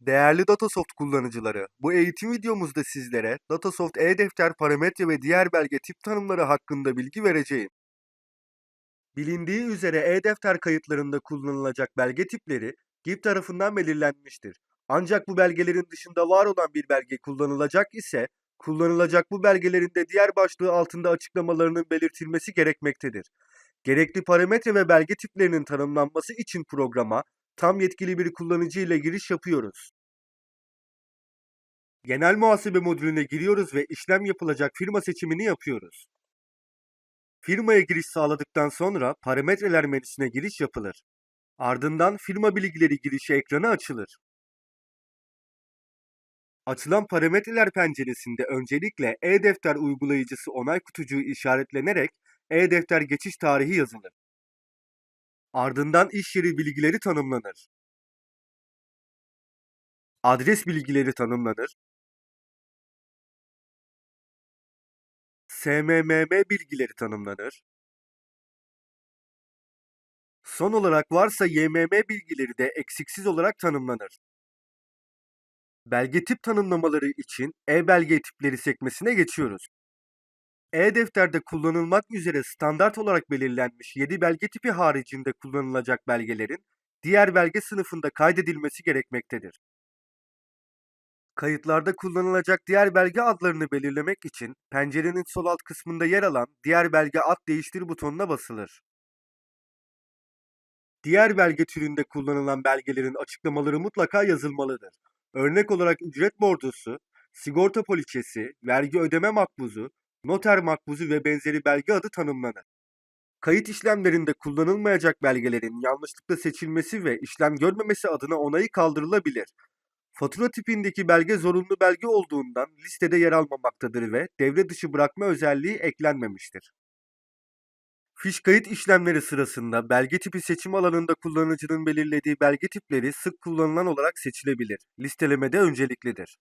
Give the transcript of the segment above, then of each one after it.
Değerli Datasoft kullanıcıları, bu eğitim videomuzda sizlere Datasoft e-defter parametre ve diğer belge tip tanımları hakkında bilgi vereceğim. Bilindiği üzere e-defter kayıtlarında kullanılacak belge tipleri GİP tarafından belirlenmiştir. Ancak bu belgelerin dışında var olan bir belge kullanılacak ise kullanılacak bu belgelerin de diğer başlığı altında açıklamalarının belirtilmesi gerekmektedir. Gerekli parametre ve belge tiplerinin tanımlanması için programa tam yetkili bir kullanıcı ile giriş yapıyoruz. Genel muhasebe modülüne giriyoruz ve işlem yapılacak firma seçimini yapıyoruz. Firmaya giriş sağladıktan sonra parametreler menüsüne giriş yapılır. Ardından firma bilgileri girişi ekranı açılır. Açılan parametreler penceresinde öncelikle e-defter uygulayıcısı onay kutucuğu işaretlenerek e-defter geçiş tarihi yazılır. Ardından iş yeri bilgileri tanımlanır. Adres bilgileri tanımlanır. SMMM bilgileri tanımlanır. Son olarak varsa YMM bilgileri de eksiksiz olarak tanımlanır. Belge tip tanımlamaları için e-belge tipleri sekmesine geçiyoruz. E-defterde kullanılmak üzere standart olarak belirlenmiş 7 belge tipi haricinde kullanılacak belgelerin diğer belge sınıfında kaydedilmesi gerekmektedir. Kayıtlarda kullanılacak diğer belge adlarını belirlemek için pencerenin sol alt kısmında yer alan Diğer belge ad değiştir butonuna basılır. Diğer belge türünde kullanılan belgelerin açıklamaları mutlaka yazılmalıdır. Örnek olarak ücret borcusu, sigorta poliçesi, vergi ödeme makbuzu, noter makbuzu ve benzeri belge adı tanımlanır. Kayıt işlemlerinde kullanılmayacak belgelerin yanlışlıkla seçilmesi ve işlem görmemesi adına onayı kaldırılabilir. Fatura tipindeki belge zorunlu belge olduğundan listede yer almamaktadır ve devre dışı bırakma özelliği eklenmemiştir. Fiş kayıt işlemleri sırasında belge tipi seçim alanında kullanıcının belirlediği belge tipleri sık kullanılan olarak seçilebilir. Listelemede önceliklidir.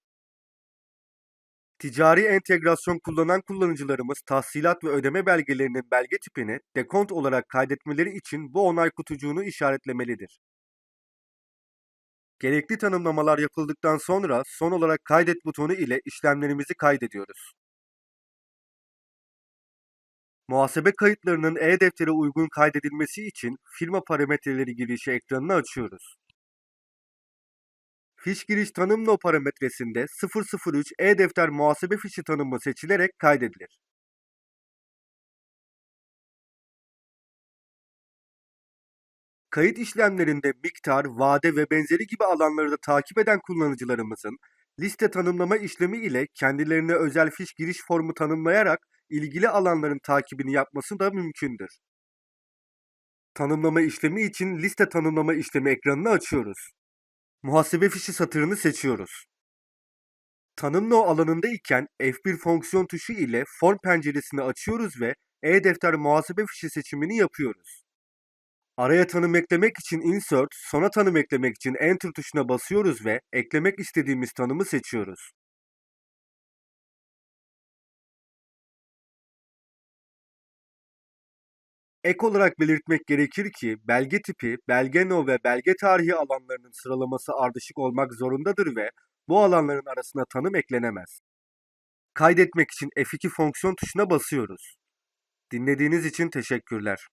Ticari entegrasyon kullanan kullanıcılarımız tahsilat ve ödeme belgelerinin belge tipini dekont olarak kaydetmeleri için bu onay kutucuğunu işaretlemelidir. Gerekli tanımlamalar yapıldıktan sonra son olarak kaydet butonu ile işlemlerimizi kaydediyoruz. Muhasebe kayıtlarının e-deftere uygun kaydedilmesi için firma parametreleri girişi ekranını açıyoruz. Fiş giriş tanım no parametresinde 003 e-defter muhasebe fişi tanımı seçilerek kaydedilir. Kayıt işlemlerinde miktar, vade ve benzeri gibi alanları da takip eden kullanıcılarımızın liste tanımlama işlemi ile kendilerine özel fiş giriş formu tanımlayarak ilgili alanların takibini yapması da mümkündür. Tanımlama işlemi için liste tanımlama işlemi ekranını açıyoruz. Muhasebe fişi satırını seçiyoruz. Tanımla alanında iken F1 fonksiyon tuşu ile form penceresini açıyoruz ve e-defter muhasebe fişi seçimini yapıyoruz. Araya tanım eklemek için Insert, sona tanım eklemek için Enter tuşuna basıyoruz ve eklemek istediğimiz tanımı seçiyoruz. Ek olarak belirtmek gerekir ki belge tipi, belge no ve belge tarihi alanlarının sıralaması ardışık olmak zorundadır ve bu alanların arasına tanım eklenemez. Kaydetmek için F2 fonksiyon tuşuna basıyoruz. Dinlediğiniz için teşekkürler.